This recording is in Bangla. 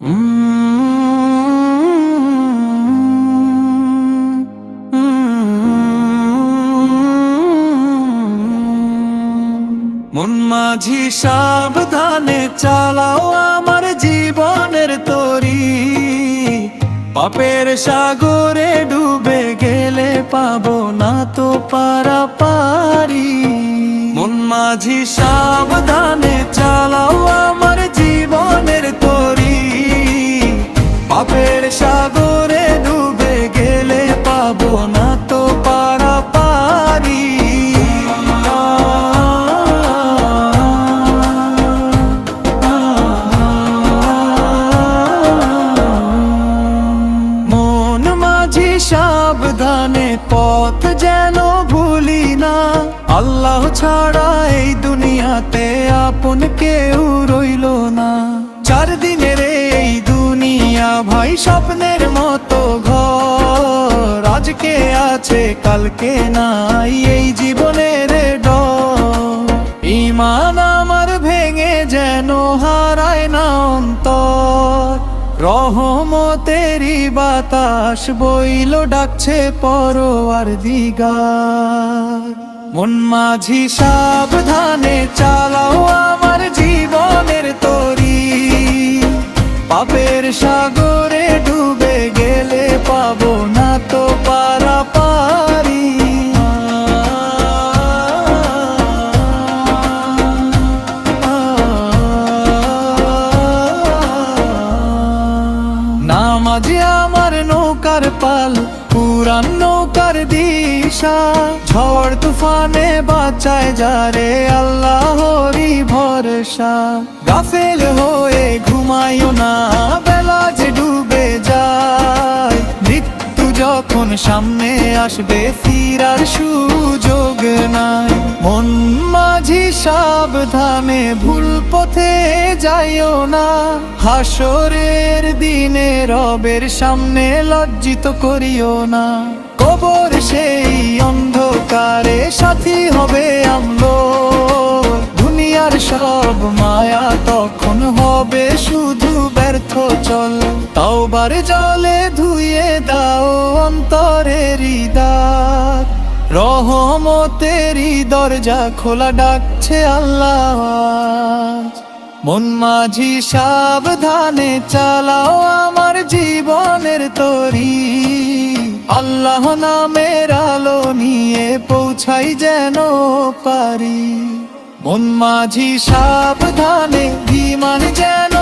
মন মাঝি সাবধানে চালাও আমার জীবনের তরি পাপের সাগরে ডুবে গেলে পাবো না তো পারা পারি মন মাঝি পথ যেন ভুলি না। আল্লাহ ছাড়া এই দুনিয়াতে আপন কেউ রইল না। চার দিনের এই দুনিয়া ভাই স্বপ্নের মতো ঘর। আজকে আছে, কালকে নাই, এই জীবনের ডর। ইমান আমার ভেঙে যেন হারায় না অন্তর। রহমতেরি বাতাস বইল, ডাকছে পরোয়ার দিগার। মন মাঝি সাবধানে চালাও আমার জীবনের তরি। পাপের সাগরে নামাজে আমার নৌকার পাল, পুরান নৌকার দিশা। ঝড় তুফানে বাঁচায় যারে আল্লাহরই ভরসা। গাফেল হয়ে ঘুমাইও না, বেলা যে ডুবে যায়। মৃত্যু যখন সামনে আসবে, ফিরার সুযোগ নাই। মন মাঝি সাবধানে ভুল পথে যাইও না। হাসরের দিনে রবের সামনে লজ্জিত করিও না। কবর সেই অন্ধকারে সাথী হবে আমলো দুনিয়ার সব মায়া তখন হবে শুধু ব্যর্থ চল। তাওবার জলে ধুয়ে দাও অন্তরের দাগ রহমতেরই দরজা খোলা ডাকছে আল্লাহ। মন মাঝি সাবধানে চালাও আমার জীবনের তরি। আল্লাহ নামের আলো নিয়ে পৌঁছাই যেন পারি। মন মাঝি সাবধানে বিমান যেন